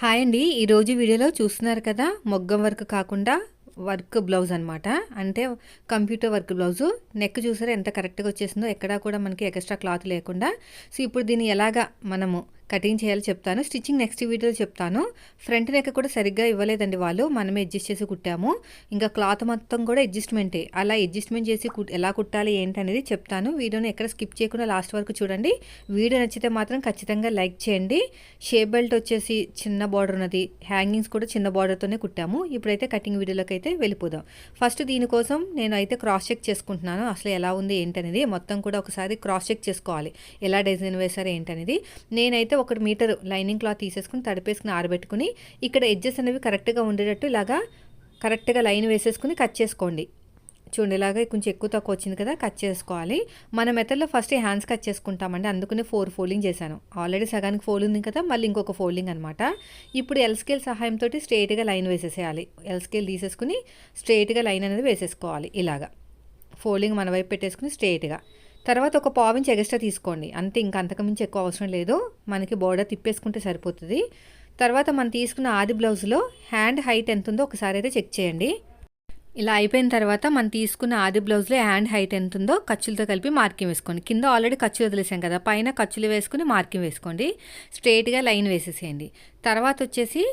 Hi అండి. ఈరోజు వీడియోలో చూస్తున్నారు కదా మొగ్గం వర్క్ కాకుండా వర్క్ బ్లౌజ్ అనమాట అంటే కంప్యూటర్ వర్క్ బ్లౌజు. నెక్ చూసారా ఎంత కరెక్ట్గా వచ్చేసిందో ఎక్కడా కూడా మనకి ఎక్స్ట్రా క్లాత్ లేకుండా. సో ఇప్పుడు దీన్ని ఎలాగా మనము కటింగ్ చేయాలో చెప్తాను. స్టిచ్చింగ్ నెక్స్ట్ వీడియోలో చెప్తాను. ఫ్రంట్ నెక్ కూడా సరిగ్గా ఇవ్వలేదండి వాళ్ళు. మనమే అడ్జస్ట్ చేసి కుట్టాము. ఇంకా క్లాత్ మొత్తం కూడా అడ్జస్ట్మెంటే అలా అడ్జస్ట్మెంట్ చేసి ఎలా కుట్టాలి ఏంటి అనేది చెప్తాను. వీడియోని ఎక్కడ స్కిప్ చేయకుండా లాస్ట్ వరకు చూడండి. వీడియో నచ్చితే మాత్రం ఖచ్చితంగా లైక్ చేయండి. షేప్ బెల్ట్ వచ్చేసి చిన్న బార్డర్ ఉన్నది. హ్యాంగింగ్స్ కూడా చిన్న బార్డర్తోనే కుట్టాము. ఇప్పుడైతే కటింగ్ వీడియోలోకి అయితే వెళ్ళిపోదాం. ఫస్ట్ దీనికోసం నేను అయితే క్రాస్ చెక్ చేసుకుంటున్నాను. అసలు ఎలా ఉంది ఏంటనేది. మొత్తం కూడా ఒకసారి క్రాస్ చెక్ చేసుకోవాలి. ఎలా డిజైన్ వేశారు ఏంటనేది. నేనైతే ఒక మీటర్ లైనింగ్ క్లాత్ తీసేసుకుని తడిపేసుకుని ఆరబెట్టుకుని ఇక్కడ ఎడ్జెస్ అనేవి కరెక్ట్గా ఉండేటట్టు ఇలాగా కరెక్ట్గా లైన్ వేసేసుకుని కట్ చేసుకోండి. చూడండి ఇలాగ కొంచెం ఎక్కువ తక్కువ వచ్చింది కదా కట్ చేసుకోవాలి. మన మెథడ్లో ఫస్ట్ హ్యాండ్స్ కట్ చేసుకుంటామండి. అందుకనే ఫోర్ ఫోల్డింగ్ చేశాను. ఆల్రెడీ సగానికి ఫోల్ ఉంది కదా మళ్ళీ ఇంకొక ఫోల్డింగ్ అనమాట ఇప్పుడు ఎల్ స్కేల్ సహాయంతో స్ట్రైట్గా లైన్ వేసేసేయాలి. ఎల్ స్కేల్ తీసేసుకుని స్ట్రైట్గా లైన్ అనేది వేసేసుకోవాలి ఇలాగా. ఫోల్డింగ్ మన వైపు పెట్టేసుకుని స్ట్రైట్గా. తర్వాత ఒక పావించి ఎగస్ట్రా తీసుకోండి. అంతే ఇంకా అంతకుమించి ఎక్కువ అవసరం లేదు. మనకి బోర్డర్ తిప్పేసుకుంటే సరిపోతుంది. తర్వాత మనం తీసుకున్న ఆది బ్లౌజ్లో హ్యాండ్ హైట్ ఎంత ఉందో ఒకసారి అయితే చెక్ చేయండి. ఇలా అయిపోయిన తర్వాత మనం తీసుకున్న ఆది బ్లౌజ్లో హ్యాండ్ హైట్ ఎంత ఉందో ఖర్చులతో కలిపి మార్కింగ్ వేసుకోండి. కింద ఆల్రెడీ ఖర్చులు వదిలేసాం కదా పైన ఖర్చులు వేసుకుని మార్కింగ్ వేసుకోండి. స్ట్రైట్గా లైన్ వేసేసేయండి. తర్వాత వచ్చేసి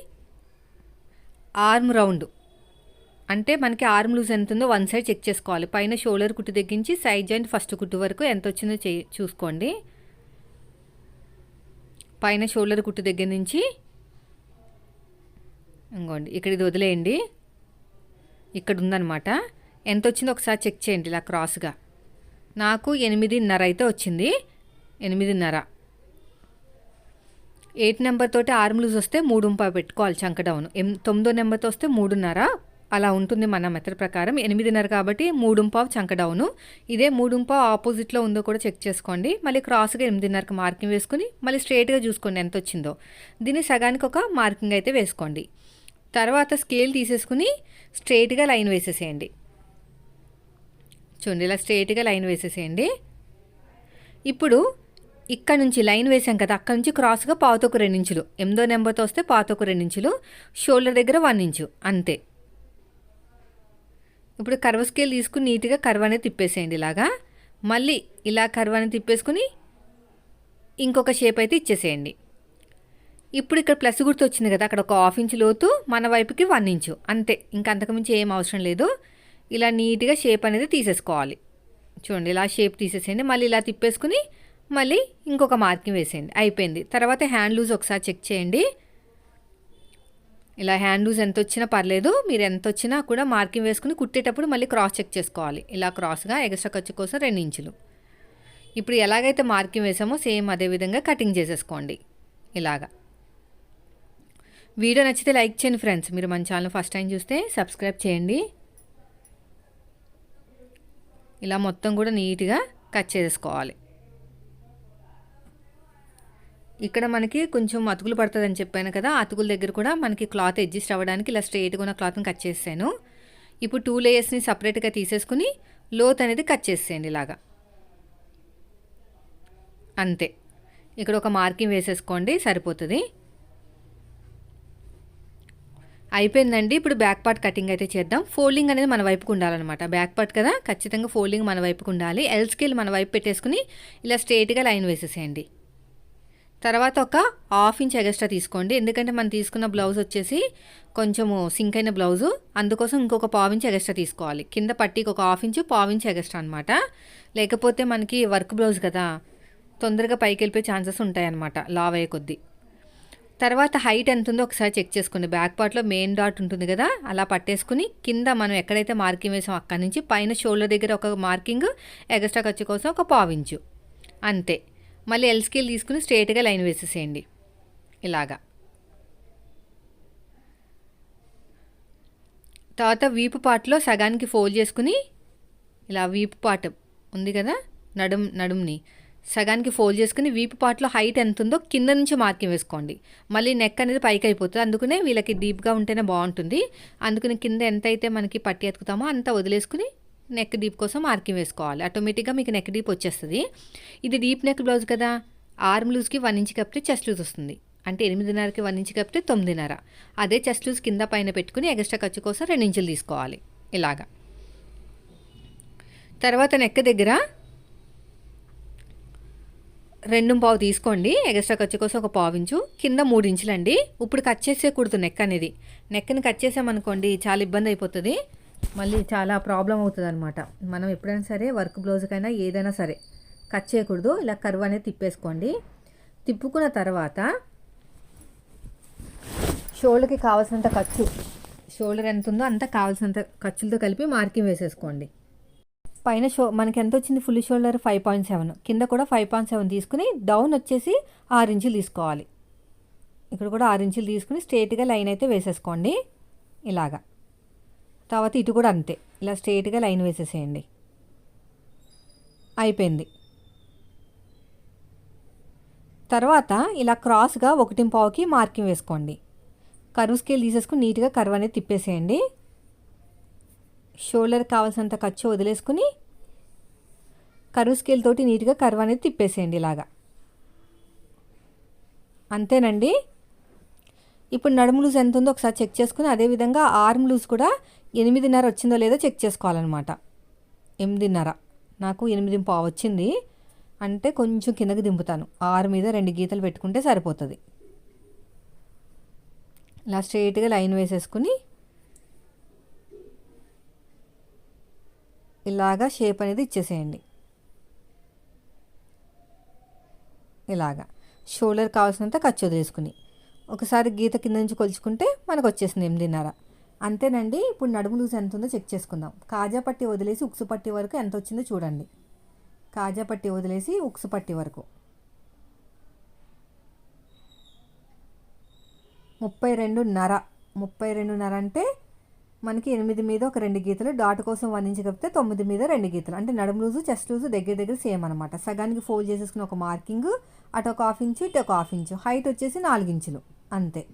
ఆర్మ్ రౌండ్ అంటే మనకి ఆర్మ్ లూజ్ ఎంత ఉందో వన్ సైడ్ చెక్ చేసుకోవాలి. పైన షోల్డర్ కుట్టు తగ్గించి సైడ్ జాయింట్ ఫస్ట్ కుట్టు వరకు ఎంత వచ్చిందో చే చూసుకోండి. పైన షోల్డర్ కుట్టు దగ్గర నుంచి ఇంకోండి ఇక్కడ ఇది వదిలేయండి. ఇక్కడ ఉందన్నమాట. ఎంత వచ్చిందో ఒకసారి చెక్ చేయండి ఇలా క్రాస్గా నాకు ఎనిమిదిన్నర అయితే వచ్చింది. ఎనిమిదిన్నర. ఎయిట్ నెంబర్ తోటి ఆర్మ్ లూజ్ వస్తే మూడు పెట్టుకోవాలి చంక డౌన్ ఎం తొమ్మిదో నెంబర్తో వస్తే మూడున్నర. అలా ఉంటుంది మన మెథడ్ ప్రకారం. ఎనిమిదిన్నర కాబట్టి మూడుంపావు చంకడౌను ఇదే మూడుంపావు ఆపోజిట్లో ఉందో కూడా చెక్ చేసుకోండి. మళ్ళీ క్రాస్గా ఎనిమిదిన్నరకు మార్కింగ్ వేసుకుని మళ్ళీ స్ట్రేట్గా చూసుకోండి ఎంత వచ్చిందో. దీన్ని సగానికి ఒక మార్కింగ్ అయితే వేసుకోండి. తర్వాత స్కేల్ తీసేసుకుని స్ట్రేట్గా లైన్ వేసేసేయండి. చూడండి ఇలా స్ట్రేట్గా లైన్ వేసేసేయండి. ఇప్పుడు ఇక్కడ నుంచి లైన్ వేసాం కదా అక్కడ నుంచి క్రాస్గా పాతొక రెండించులు. ఎనిమిదో నెంబర్తో వస్తే పాతొక రెండించులు. షోల్డర్ దగ్గర వన్ ఇంచు అంతే. ఇప్పుడు కర్వ స్కేల్ తీసుకుని నీట్గా కర్వ అనేది తిప్పేసేయండి ఇలాగా. మళ్ళీ ఇలా కర్వ అనేది తిప్పేసుకుని ఇంకొక షేప్ అయితే ఇచ్చేసేయండి. ఇప్పుడు ఇక్కడ ప్లస్ గుర్తు వచ్చింది కదా అక్కడ ఒక హాఫ్ ఇంచ్ లోతు మన వైపుకి వన్ ఇంచు. అంతే ఇంకా అంతకుమించి ఏం అవసరం లేదు. ఇలా నీట్గా షేప్ అనేది తీసేసుకోవాలి. చూడండి ఇలా షేప్ తీసేసేయండి. మళ్ళీ ఇలా తిప్పేసుకుని మళ్ళీ ఇంకొక మార్కింగ్ వేసేయండి. అయిపోయింది. తర్వాత హ్యాండ్ లూజ్ ఒకసారి చెక్ చేయండి. ఇలా హ్యాండ్ లూజ్ ఎంత వచ్చినా పర్లేదు మీరు ఎంత వచ్చినా కూడా మార్కింగ్ వేసుకుని కుట్టేటప్పుడు మళ్ళీ క్రాస్ చెక్ చేసుకోవాలి. ఇలా క్రాస్గా ఎగస్ట్రా ఖర్చు కోసం రెండు ఇంచులు. ఇప్పుడు ఎలాగైతే మార్కింగ్ వేసామో సేమ్ అదే విధంగా కటింగ్ చేసేసుకోండి. ఇలాగా. వీడియో నచ్చితే లైక్ చేయండి ఫ్రెండ్స్. మీరు మన ఛానల్ ఫస్ట్ టైం చూస్తే సబ్స్క్రైబ్ చేయండి. ఇలా మొత్తం కూడా నీట్గా కట్ చేసుకోవాలి ఇక్కడ మనకి కొంచెం అతుకులు పడుతుందని చెప్పాను కదా అతుకుల దగ్గర కూడా మనకి క్లాత్ అడ్జస్ట్ అవ్వడానికి ఇలా స్ట్రైట్గా ఉన్న క్లాత్ని కట్ చేసాను ఇప్పుడు టూ లేయర్స్ని సపరేట్గా తీసేసుకుని లోత్ అనేది కట్ చేసేయండి ఇలాగా. అంతే. ఇక్కడ ఒక మార్కింగ్ వేసేసుకోండి సరిపోతుంది. అయిపోయిందండి. ఇప్పుడు బ్యాక్ పార్ట్ కటింగ్ అయితే చేద్దాం. ఫోల్డింగ్ అనేది మన వైపుకు ఉండాలన్నమాట. బ్యాక్ పార్ట్ కదా ఖచ్చితంగా ఫోల్డింగ్ మన వైపుకు ఉండాలి. ఎల్ స్కేల్ మన వైపు పెట్టేసుకుని ఇలా స్ట్రైట్గా లైన్ వేసేసేయండి. తర్వాత ఒక హాఫ్ ఇంచ్ ఎగస్ట్రా తీసుకోండి. ఎందుకంటే మనం తీసుకున్న బ్లౌజ్ వచ్చేసి కొంచెము సింక్ అయిన బ్లౌజు. అందుకోసం ఇంకొక పావు ఇంచ్ ఎగస్ట్రా తీసుకోవాలి. కింద పట్టికి ఒక హాఫ్ ఇంచు పావు ఇంచ్ ఎగస్ట్రా అనమాట లేకపోతే మనకి వర్క్ బ్లౌజ్ కదా తొందరగా పైకి వెళ్ళిపోయే ఛాన్సెస్ ఉంటాయన్నమాట లావ్ అయ్యే కొద్దీ. తర్వాత హైట్ ఎంత ఉందో ఒకసారి చెక్ చేసుకోండి. బ్యాక్ పార్ట్లో మెయిన్ డాట్ ఉంటుంది కదా అలా పట్టేసుకుని కింద మనం ఎక్కడైతే మార్కింగ్ వేసాం అక్కడి నుంచి పైన షోల్డర్ దగ్గర ఒక మార్కింగ్ ఎగస్ట్రా ఖర్చు కోసం ఒక పావించు అంతే. మళ్ళీ ఎల్ స్కేల్ తీసుకుని స్ట్రేట్గా లైన్ వేసేసేయండి. ఇలాగా. తర్వాత వీపు పార్ట్లో సగానికి ఫోల్డ్ చేసుకుని ఇలా వీపు పార్ట్ ఉంది కదా నడుం నడుంని. సగానికి ఫోల్డ్ చేసుకుని వీపు పార్ట్లో హైట్ ఎంత ఉందో కింద నుంచి మార్కింగ్ వేసుకోండి. మళ్ళీ నెక్ అనేది పైకి అయిపోతుంది. అందుకనే వీళ్ళకి డీప్గా ఉంటేనే బాగుంటుంది. అందుకని కింద ఎంత అయితే మనకి పట్టి ఎత్తుకుతామో అంత వదిలేసుకుని నెక్ డీప్ కోసం మార్కింగ్ వేసుకోవాలి. ఆటోమేటిక్గా మీకు నెక్ డీప్ వచ్చేస్తుంది. ఇది డీప్ నెక్ బ్లౌజ్ కదా. ఆర్మ్ లూజ్కి వన్ ఇంచ్ కప్పితే చెస్ట్ లూజ్ వస్తుంది. అంటే ఎనిమిదిన్నరకి వన్ ఇంచ్ కప్పితే తొమ్మిదిన్నర. అదే చెస్ట్ లూజ్ కింద పైన పెట్టుకుని ఎక్స్ట్రా ఖర్చు కోసం రెండు ఇంచులు తీసుకోవాలి. ఇలాగా. తర్వాత నెక్ దగ్గర రెండు పావు తీసుకోండి. ఎగస్ట్రా ఖర్చు కోసం ఒక పావు ఇంచు. కింద మూడు ఇంచులండి. ఇప్పుడు కట్ చేసేకూడదు నెక్ అనేది. నెక్ని కట్ చేసామనుకోండి చాలా ఇబ్బంది అయిపోతుంది. మళ్ళీ చాలా ప్రాబ్లం అవుతుంది అనమాట మనం ఎప్పుడైనా సరే వర్క్ బ్లౌజ్కైనా ఏదైనా సరే కట్ చేయకూడదు. ఇలా కర్వ్ అనేది తిప్పేసుకోండి. తిప్పుకున్న తర్వాత షోల్డర్కి కావాల్సినంత ఖర్చు షోల్డర్ ఎంత ఉందో అంత కావాల్సినంత ఖర్చులతో కలిపి మార్కింగ్ వేసేసుకోండి. పైన షో మనకి ఎంత వచ్చింది full shoulder? Five point seven. కింద కూడా ఫైవ్ పాయింట్ సెవెన్ తీసుకుని డౌన్ వచ్చేసి ఆరు ఇంచులు తీసుకోవాలి. ఇక్కడ కూడా ఆరు ఇంచులు తీసుకుని స్ట్రేట్గా లైన్ అయితే వేసేసుకోండి. ఇలాగా. తర్వాత ఇటు కూడా అంతే. ఇలా స్ట్రేట్గా లైన్ వేసేసేయండి. అయిపోయింది. తర్వాత ఇలా క్రాస్గా ఒకటి పావుకి మార్కింగ్ వేసుకోండి. కరువు స్కేల్ తీసేసుకుని నీట్గా కరువు అనేది తిప్పేసేయండి. షోల్డర్ కావాల్సినంత ఖర్చు వదిలేసుకుని కరువు స్కేల్ తోటి నీట్గా కరువు అనేది తిప్పేసేయండి ఇలాగా. అంతేనండి? ఇప్పుడు నడుము లూజ్ ఎంత ఉందో ఒకసారి చెక్ చేసుకుని అదేవిధంగా ఆర్మ్ లూజ్ కూడా ఎనిమిదిన్నర వచ్చిందో లేదో చెక్ చేసుకోవాలన్నమాట. ఎనిమిదిన్నర. నాకు ఎనిమిది పావు వచ్చింది. అంటే కొంచెం కిందకి దింపుతాను. ఆరు మీద రెండు గీతలు పెట్టుకుంటే సరిపోతుంది. ఇలా స్ట్రైట్గా లైన్ వేసేసుకుని ఇలాగా షేప్ అనేది ఇచ్చేసేయండి. ఇలాగా. షోల్డర్ కావాల్సినంత ఖర్చు వదిలేసుకుని. ఒకసారి గీత కింద నుంచి కొలుచుకుంటే మనకు వచ్చేసింది ఎనిమిదిన్నర అంతేనండి ఇప్పుడు నడుము లూజ్ ఎంత ఉందో చెక్ చేసుకుందాం. కాజా పట్టి వదిలేసి ఉక్సు పట్టి వరకు ఎంత వచ్చిందో చూడండి. కాజా పట్టి వదిలేసి ఉక్సు పట్టి వరకు. ముప్పై రెండున్నర ముప్పై రెండున్నర అంటే మనకి ఎనిమిది మీద ఒక రెండు గీతలు డాట్ కోసం వన్ ఇంచ్ కప్పితే తొమ్మిది మీద రెండు గీతలు. అంటే నడుము లూజు చెస్ట్ లూజు దగ్గర దగ్గర సేమ్ అనమాట సగానికి ఫోల్డ్ చేసేసుకుని ఒక మార్కింగ్ అటు ఒక హాఫ్ ఇంచు ఇటు ఒక హాఫ్ ఇంచు. హైట్ వచ్చేసి నాలుగు ఇంచులు. అంతే.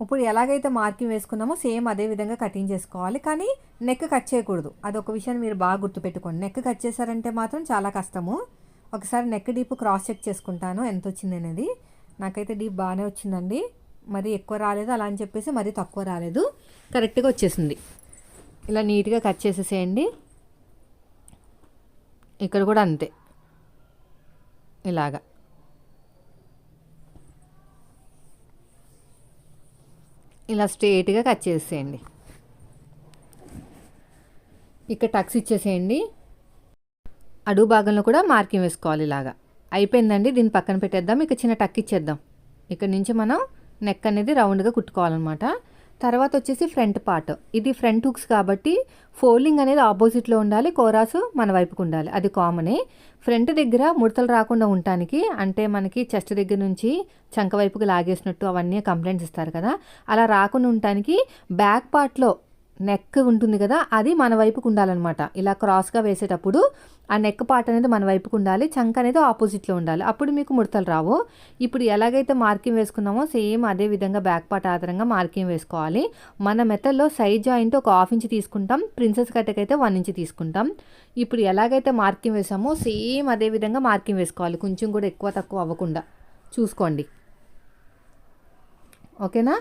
ఇప్పుడు ఎలాగైతే మార్కింగ్ వేసుకున్నామో సేమ్ అదే విధంగా కటింగ్ చేసుకోవాలి. కానీ నెక్ కట్ చేయకూడదు. అదొక విషయాన్ని మీరు బాగా గుర్తుపెట్టుకోండి. నెక్ కట్ చేశారంటే మాత్రం చాలా కష్టము. ఒకసారి నెక్ డీప్ క్రాస్ చెక్ చేసుకుంటాను. ఎంత వచ్చింది అనేది. నాకైతే డీప్ బాగానే వచ్చిందండి. మరి ఎక్కువ రాలేదు అలా అని చెప్పేసి మరీ తక్కువ రాలేదు. కరెక్ట్గా వచ్చేసింది. ఇలా నీట్గా కట్ చేసేసేయండి. ఇక్కడ కూడా అంతే. ఇలాగా. ఇలా స్ట్రేట్గా కట్ చేసేయండి. ఇక్కడ టక్స్ ఇచ్చేసేయండి. అడుగు భాగంలో కూడా మార్కింగ్ వేసుకోవాలి ఇలాగా. అయిపోయిందండి దీన్ని పక్కన పెట్టేద్దాం. ఇక చిన్న టక్ ఇచ్చేద్దాం. ఇక్కడ నుంచి మనం నెక్ అనేది రౌండ్గా కుట్టుకోవాలన్నమాట. తర్వాత వచ్చేసి ఫ్రంట్ పార్ట్. ఇది ఫ్రంట్ హుక్స్ కాబట్టి ఫోల్డింగ్ అనేది ఆపోజిట్లో ఉండాలి కోరాసు మన వైపుకు ఉండాలి. అది కామనే. ఫ్రంట్ దగ్గర ముడతలు రాకుండా ఉండటానికి అంటే మనకి చెస్ట్ దగ్గర నుంచి చంక వైపుకి లాగేసినట్టు అవన్నీ కంప్లైంట్స్ ఇస్తారు కదా. అలా రాకుండా ఉండటానికి బ్యాక్ పార్ట్లో నెక్ ఉంటుంది కదా అది మన వైపుకు ఉండాలన్నమాట. ఇలా క్రాస్గా వేసేటప్పుడు ఆ నెక్ పార్ట్ అనేది మన వైపుకు ఉండాలి చంక అనేది ఆపోజిట్లో ఉండాలి. అప్పుడు మీకు ముడతలు రావు. ఇప్పుడు ఎలాగైతే మార్కింగ్ వేసుకున్నామో సేమ్ అదే విధంగా బ్యాక్ పార్ట్ ఆధారంగా మార్కింగ్ వేసుకోవాలి. మన మెథడ్లో సైడ్ జాయింట్ ఒక హాఫ్ ఇంచ్ తీసుకుంటాం ప్రిన్సెస్ కట్టకి అయితే వన్ ఇంచ్ తీసుకుంటాం. ఇప్పుడు ఎలాగైతే మార్కింగ్ వేసామో సేమ్ అదే విధంగా మార్కింగ్ వేసుకోవాలి. కొంచెం కూడా ఎక్కువ తక్కువ అవ్వకుండా. చూసుకోండి. ఓకేనా?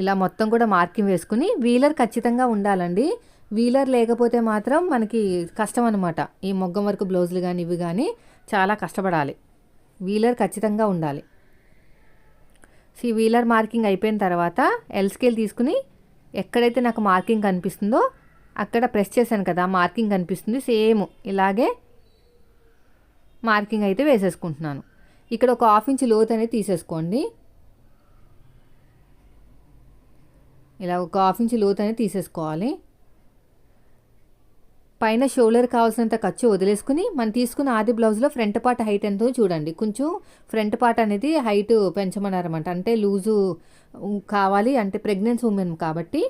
ఇలా మొత్తం కూడా మార్కింగ్ వేసుకుని వీలర్ ఖచ్చితంగా ఉండాలండి. వీలర్ లేకపోతే మాత్రం మనకి కష్టం అనమాట ఈ మొగ్గం వరకు బ్లౌజులు కానీ ఇవి కానీ చాలా కష్టపడాలి. వీలర్ ఖచ్చితంగా ఉండాలి. సో ఈ వీలర్ మార్కింగ్ అయిపోయిన తర్వాత ఎల్ స్కేల్ తీసుకుని ఎక్కడైతే నాకు మార్కింగ్ కనిపిస్తుందో అక్కడ ప్రెస్ చేశాను కదా మార్కింగ్ కనిపిస్తుంది సేమ్ ఇలాగే మార్కింగ్ అయితే వేసేసుకుంటున్నాను. ఇక్కడ ఒక హాఫ్ ఇంచ్ లోత్ అనేది తీసేసుకోండి. ఇలా ఒక హాఫ్ ఇంచ్ లోత్ అనేది తీసేసుకోవాలి. పైన షోల్డర్ కావాల్సినంత ఖర్చు వదిలేసుకుని మనం తీసుకున్న ఆది బ్లౌజ్లో ఫ్రంట్ పార్ట్ హైట్ ఎంతో చూడండి. కొంచెం ఫ్రంట్ పార్ట్ అనేది హైట్ పెంచమన్నారన్నమాట. అంటే లూజు కావాలి అంటే ప్రెగ్నెన్సీ ఉమెన్ కాబట్టి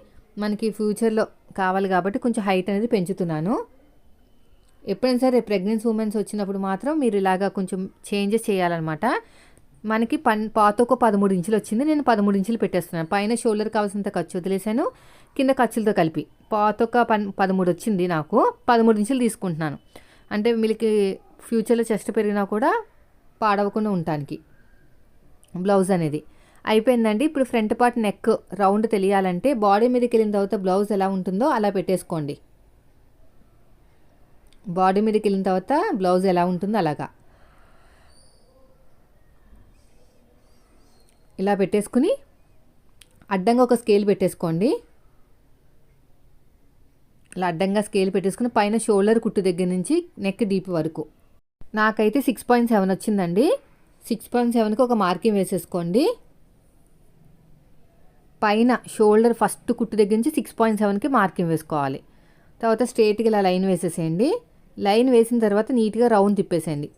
మనకి ఫ్యూచర్లో కావాలి కాబట్టి కొంచెం హైట్ అనేది పెంచుతున్నాను. ఎప్పుడైనా సరే ప్రెగ్నెన్సీ ఉమెన్స్ వచ్చినప్పుడు మాత్రం మీరు ఇలాగా కొంచెం చేంజెస్ చేయాలన్నమాట. మనకి పన్ పాత ఒక పదమూడు ఇంచులు వచ్చింది. నేను పదమూడు ఇంచులు పెట్టేస్తున్నాను. పైన షోల్డర్ కావాల్సినంత ఖర్చు వదిలేసాను కింద ఖర్చులతో కలిపి. పాత ఒక పన్ పదమూడు వచ్చింది నాకు. పదమూడు ఇంచులు తీసుకుంటున్నాను. అంటే వీళ్ళకి ఫ్యూచర్లో చెస్ట్ పెరిగినా కూడా పాడవకుండా ఉండటానికి బ్లౌజ్ అనేది. అయిపోయిందండి. ఇప్పుడు ఫ్రంట్ పార్ట్ నెక్ రౌండ్ తెలియాలంటే బాడీ మీదకి వెళ్ళిన తర్వాత బ్లౌజ్ ఎలా ఉంటుందో అలా పెట్టేసుకోండి. బాడీ మీదకి వెళ్ళిన తర్వాత బ్లౌజ్ ఎలా ఉంటుందో అలాగా. ఇలా పెట్టేసుకుని అడ్డంగా ఒక స్కేల్ పెట్టేసుకోండి. ఇలా అడ్డంగా స్కేల్ పెట్టేసుకుని పైన షోల్డర్ కుట్టు దగ్గర నుంచి నెక్ డీప్ వరకు. నాకైతే సిక్స్ పాయింట్ సెవెన్ వచ్చిందండి. సిక్స్ పాయింట్ సెవెన్కి ఒక మార్కింగ్ వేసేసుకోండి. పైన షోల్డర్ ఫస్ట్ కుట్టు దగ్గర నుంచి సిక్స్ పాయింట్ సెవెన్కి మార్కింగ్ వేసుకోవాలి. తర్వాత స్ట్రేట్గా ఇలా లైన్ వేసేసేయండి. లైన్ వేసిన తర్వాత నీట్గా రౌండ్ తిప్పేసేయండి.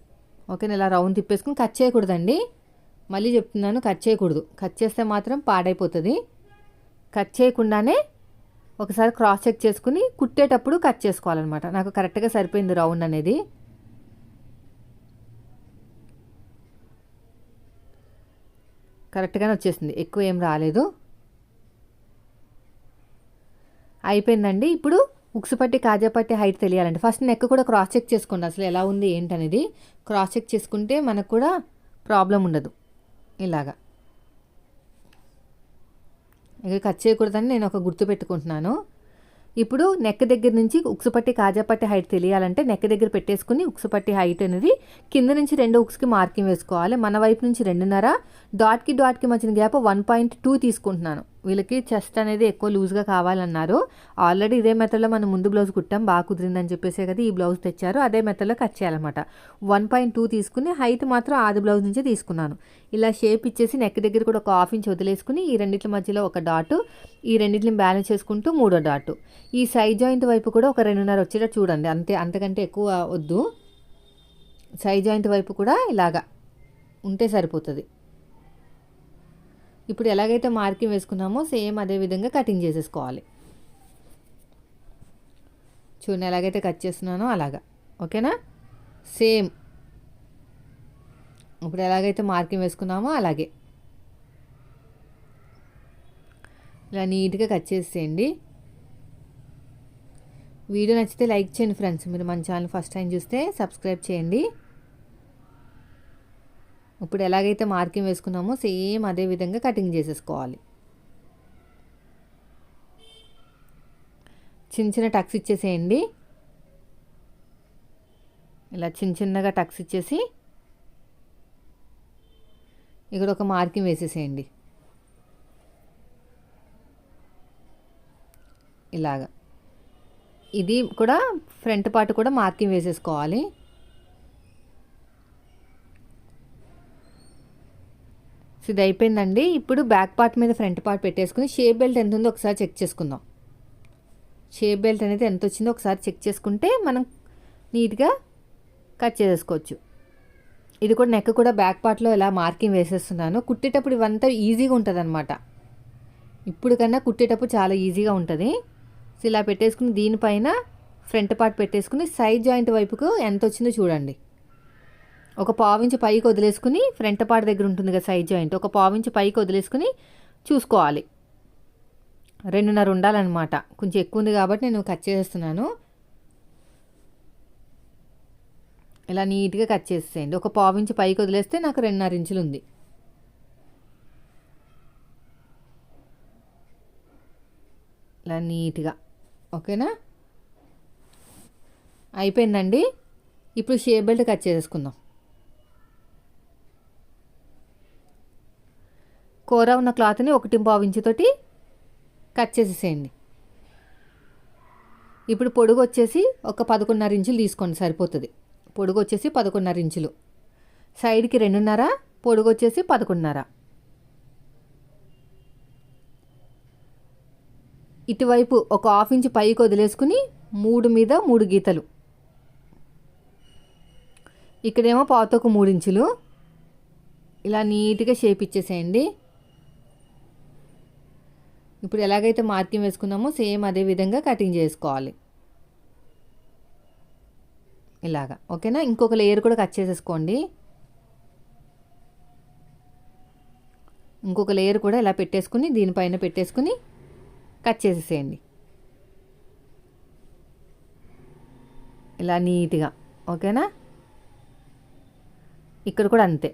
ఓకేనా? ఇలా రౌండ్ తిప్పేసుకుని కట్ చేయకూడదండి. మళ్ళీ చెప్తున్నాను కట్ చేయకూడదు. కట్ చేస్తే మాత్రం పాడైపోతుంది. కట్ చేయకుండానే ఒకసారి క్రాస్ చెక్ చేసుకుని కుట్టేటప్పుడు కట్ చేసుకోవాలన్నమాట. నాకు కరెక్ట్గా సరిపోయింది రౌండ్ అనేది. కరెక్ట్గానే వచ్చేసింది. ఎక్కువ ఏం రాలేదు. అయిపోయిందండి. ఇప్పుడు ఉక్సుపట్టి కాజాపట్టి హైట్ తెలియాలండి. ఫస్ట్ నెక్ కూడా క్రాస్ చెక్ చేసుకోండి అసలు ఎలా ఉంది ఏంటనేది. క్రాస్ చెక్ చేసుకుంటే మనకు కూడా ప్రాబ్లం ఉండదు. ఇలాగా. ఇక కట్ చేయకూడదని నేను ఒక గుర్తు పెట్టుకుంటున్నాను. ఇప్పుడు నెక్ దగ్గర నుంచి ఉక్సుపట్టి కాజాపట్టి హైట్ తెలియాలంటే నెక్ దగ్గర పెట్టేసుకుని ఉక్సుపట్టి హైట్ అనేది కింద నుంచి రెండు ఉక్స్కి మార్కింగ్ వేసుకోవాలి. మన వైపు నుంచి రెండున్నర. డాట్కి డాట్కి మధ్యన గ్యాప్ వన్ పాయింట్ టూ తీసుకుంటున్నాను. వీళ్ళకి చెస్ట్ అనేది ఎక్కువ లూజ్గా కావాలన్నారు. ఆల్రెడీ ఇదే మెథడ్లో మనం ముందు బ్లౌజ్ కుట్టాం బాగా కుదిరిందని చెప్పేసే కదా ఈ బ్లౌజ్ తెచ్చారు. అదే మెథడ్లో కట్ చేయాలన్నమాట. వన్ పాయింట్ టూ తీసుకుని హైట్ మాత్రం ఆది బ్లౌజ్ నుంచే తీసుకున్నాను. ఇలా షేప్ ఇచ్చేసి నెక్ దగ్గర కూడా ఒక హాఫ్ ఇంచ్ వదిలేసుకుని ఈ రెండింటి మధ్యలో ఒక డాట్ ఈ రెండింటిని బ్యాలెన్స్ చేసుకుంటూ మూడో డాట్. ఈ సైడ్ జాయింట్ వైపు కూడా ఒక రెండున్నర వచ్చేటట్టు చూడండి. అంతే అంతకంటే ఎక్కువ వద్దు. సైడ్ జాయింట్ వైపు కూడా ఇలాగా ఉంటే సరిపోతుంది. ఇప్పుడు ఎలాగైతే మార్కింగ్ వేసుకున్నామో సేమ్ అదే విధంగా కటింగ్ చేసేసుకోవాలి. చూడండి ఎలాగైతే కట్ చేస్తున్నానో అలాగా. ఓకేనా? సేమ్. ఇప్పుడు ఎలాగైతే మార్కింగ్ వేసుకున్నామో అలాగే. ఇలా నీట్గా కట్ చేసేయండి. వీడియో నచ్చితే లైక్ చేయండి ఫ్రెండ్స్. మీరు మన ఛానల్ ఫస్ట్ టైం చూస్తే సబ్స్క్రైబ్ చేయండి. ఇప్పుడు ఎలాగైతే మార్కింగ్ వేసుకున్నామో సేమ్ అదే విధంగా కటింగ్ చేసేసుకోవాలి. చిన్న చిన్న టక్స్ ఇచ్చేసేయండి. ఇలా చిన్న చిన్నగా టక్స్ ఇచ్చేసి ఇక్కడ ఒక మార్కింగ్ వేసేసేయండి. ఇలాగా. ఇది కూడా ఫ్రంట్ పార్ట్ కూడా మార్కింగ్ వేసేసుకోవాలి. సో ఇది అయిపోయిందండి ఇప్పుడు బ్యాక్ పార్ట్ మీద ఫ్రంట్ పార్ట్ పెట్టేసుకుని షేప్ బెల్ట్ ఎంత ఉందో ఒకసారి చెక్ చేసుకుందాం. షేప్ బెల్ట్ అనేది ఎంత వచ్చిందో ఒకసారి చెక్ చేసుకుంటే మనం నీట్గా కట్ చేసేసుకోవచ్చు. ఇది కూడా నెక్ కూడా బ్యాక్ పార్ట్లో ఇలా మార్కింగ్ వేసేస్తున్నాను. కుట్టేటప్పుడు ఇవంతా ఈజీగా ఉంటుంది అనమాట ఇప్పుడు కన్నా కుట్టేటప్పుడు చాలా ఈజీగా ఉంటుంది. సో ఇలా పెట్టేసుకుని దీనిపైన ఫ్రంట్ పార్ట్ పెట్టేసుకుని సైడ్ జాయింట్ వైపుకు ఎంత వచ్చిందో చూడండి. ఒక పావించి పైకి వదిలేసుకుని ఫ్రంట్ పార్ట్ దగ్గర ఉంటుంది కదా సైడ్ జాయింట్ ఒక పావించి పైకి వదిలేసుకుని చూసుకోవాలి. రెండున్నర ఉండాలన్నమాట. కొంచెం ఎక్కువ ఉంది కాబట్టి నేను కట్ చేస్తున్నాను ఇలా నీట్గా కట్ చేసేయండి ఒక పావించి పైకి వదిలేస్తే నాకు రెండున్నర ఇంచులు ఉంది. ఇలా నీట్గా. ఓకేనా? అయిపోయిందండి. ఇప్పుడు షేప్ బెల్ట్ కట్ చేసుకుందాం కూర ఉన్న క్లాత్ని ఒకటి పావు ఇంచుతోటి కట్ చేసేసేయండి. ఇప్పుడు పొడుగు వచ్చేసి ఒక పదకొండున్నర ఇంచులు తీసుకోండి సరిపోతుంది. పొడుగు వచ్చేసి పదకొండున్నర ఇంచులు. సైడ్కి రెండున్నర పొడుగు వచ్చేసి పదకొండున్నర. ఇటువైపు ఒక హాఫ్ ఇంచ్ పైకి వదిలేసుకుని మూడు మీద మూడు గీతలు. ఇక్కడేమో పాతకు మూడు ఇంచులు. ఇలా నీట్గా షేప్ ఇచ్చేసేయండి. ఇప్పుడు ఎలాగైతే మార్కింగ్ వేసుకున్నామో సేమ్ అదే విధంగా కటింగ్ చేసుకోవాలి. ఇలాగా ఓకేనా? ఇంకొక లేయర్ కూడా కట్ చేసేసుకోండి. ఇంకొక లేయర్ కూడా ఇలా పెట్టేసుకుని దీనిపైన పెట్టేసుకుని కట్ చేసేసేయండి. ఇలా నీట్గా ఓకేనా? ఇక్కడ కూడా అంతే.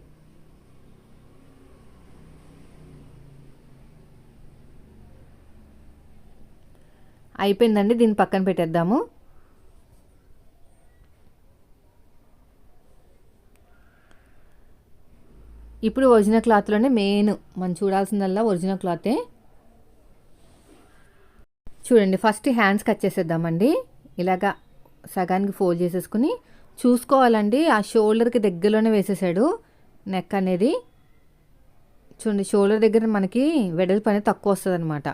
అయిపోయిందండి దీన్ని పక్కన పెట్టేద్దాము. ఇప్పుడు ఒరిజినల్ క్లాత్లోనే మెయిన్ మనం చూడాల్సిందల్లా ఒరిజినల్ క్లాతే. చూడండి ఫస్ట్ హ్యాండ్స్ కట్ చేసేద్దామండి. ఇలాగా సగానికి ఫోల్డ్ చేసేసుకుని చూసుకోవాలండి ఆ షోల్డర్కి దగ్గరలోనే వేసేసాడు నెక్ అనేది. చూడండి షోల్డర్ దగ్గర మనకి వెడల్పు అనేది తక్కువ వస్తుంది అనమాట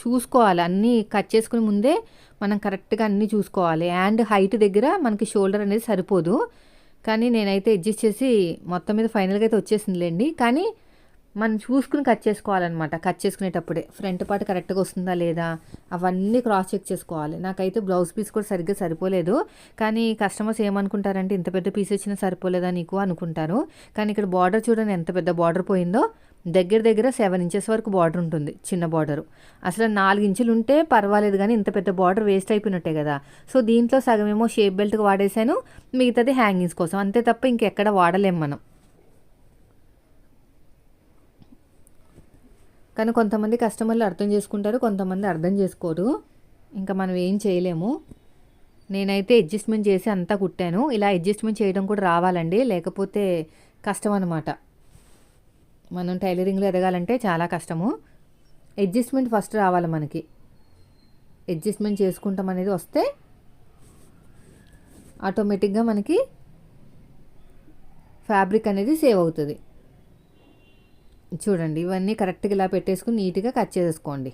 చూసుకోవాలి. అన్నీ కట్ చేసుకునే ముందే మనం కరెక్ట్గా అన్నీ చూసుకోవాలి. అండ్ హైట్ దగ్గర మనకి షోల్డర్ అనేది సరిపోదు. కానీ నేనైతే అడ్జస్ట్ చేసి మొత్తం మీద ఫైనల్గా అయితే వచ్చేసిందిలేండి. కానీ మనం చూసుకుని కట్ చేసుకోవాలన్నమాట. కట్ చేసుకునేటప్పుడే. ఫ్రంట్ పార్ట్ కరెక్ట్గా వస్తుందా లేదా? అవన్నీ క్రాస్ చెక్ చేసుకోవాలి. నాకైతే బ్లౌజ్ పీస్ కూడా సరిగ్గా సరిపోలేదు. కానీ కస్టమర్స్ ఏమనుకుంటారంటే ఇంత పెద్ద పీస్ వచ్చినా సరిపోలేదా నీకు? అనుకుంటారు. కానీ ఇక్కడ బార్డర్ చూడండి ఎంత పెద్ద బార్డర్ పోయిందో. దగ్గర దగ్గర సెవెన్ ఇంచెస్ వరకు బార్డర్ ఉంటుంది చిన్న బార్డరు అసలు నాలుగు ఇంచులు ఉంటే పర్వాలేదు కానీ ఇంత పెద్ద బార్డర్ వేస్ట్ అయిపోయినట్టే కదా. సో దీంట్లో సగమేమో షేప్ బెల్ట్కి వాడేశాను మిగతాది హ్యాంగింగ్స్ కోసం. అంతే తప్ప ఇంకెక్కడ వాడలేం మనం. కానీ కొంతమంది కస్టమర్లు అర్థం చేసుకుంటారు కొంతమంది అర్థం చేసుకోరు. ఇంకా మనం ఏం చేయలేము. నేనైతే అడ్జస్ట్మెంట్ చేసి అంతా కుట్టాను. ఇలా అడ్జస్ట్మెంట్ చేయడం కూడా రావాలండి లేకపోతే కష్టం అనమాట మనం టైలరింగ్లో ఎదగాలంటే చాలా కష్టము. అడ్జస్ట్మెంట్ ఫస్ట్ రావాలి మనకి. అడ్జస్ట్మెంట్ చేసుకుంటాం అనేది వస్తే ఆటోమేటిక్గా మనకి ఫ్యాబ్రిక్ అనేది సేవ్ అవుతుంది. చూడండి ఇవన్నీ కరెక్ట్గా ఇలా పెట్టేసుకుని నీట్గా కట్ చేసేసుకోండి.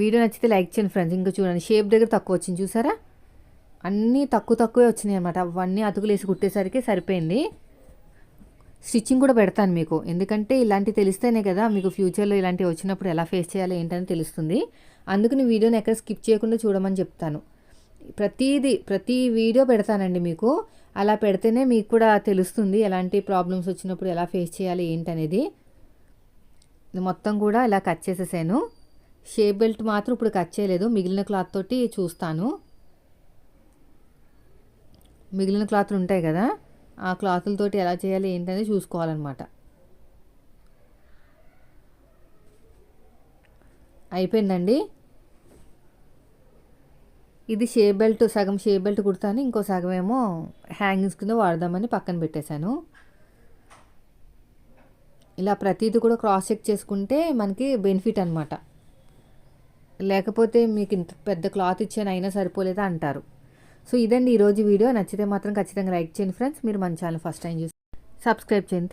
వీడియో నచ్చితే లైక్ చేయండి ఫ్రెండ్స్. ఇంకా చూడండి షేప్ దగ్గర తక్కువ వచ్చింది చూసారా? అన్నీ తక్కువ తక్కువే వచ్చినాయి అనమాట అవన్నీ అతుకులేసి కుట్టేసరికి సరిపోయింది. స్టిచ్చింగ్ కూడా పెడతాను మీకు. ఎందుకంటే ఇలాంటివి తెలిస్తేనే కదా మీకు ఫ్యూచర్లో ఇలాంటివి వచ్చినప్పుడు ఎలా ఫేస్ చేయాలి ఏంటని తెలుస్తుంది. అందుకని వీడియోని ఎక్కడ స్కిప్ చేయకుండా చూడమని చెప్తాను. ప్రతిదీ ప్రతి వీడియో పెడతానండి మీకు. అలా పెడితేనే మీకు కూడా తెలుస్తుంది ఎలాంటి ప్రాబ్లమ్స్ వచ్చినప్పుడు ఎలా ఫేస్ చేయాలి ఏంటనేది. మొత్తం కూడా ఇలా కట్ చేసేసాను. షేప్ బెల్ట్ మాత్రం ఇప్పుడు కట్ చేయలేదు. మిగిలిన క్లాత్ తోటి చూస్తాను. మిగిలిన క్లాత్లు ఉంటాయి కదా. ఆ క్లాతులతోటి ఎలా చేయాలి ఏంటనేది చూసుకోవాలన్నమాట. అయిపోయిందండి? ఇది షే బెల్ట్ సగం షే బెల్ట్ కుడతాను ఇంకో సగం ఏమో హ్యాంగింగ్స్ కింద వాడదామని పక్కన పెట్టేశాను. ఇలా ప్రతిదీ కూడా క్రాస్ చెక్ చేసుకుంటే మనకి బెనిఫిట్ అనమాట లేకపోతే మీకు ఇంత పెద్ద క్లాత్ ఇచ్చాను అయినా సరిపోలేదా అంటారు. సో ఇదండి ఈరోజు వీడియో. నచ్చితే మాత్రం ఖచ్చితంగా లైక్ చేయండి ఫ్రెండ్స్. మీరు మన ఛానల్ ఫస్ట్ టైం చూసి సబ్స్క్రైబ్ చేయండి.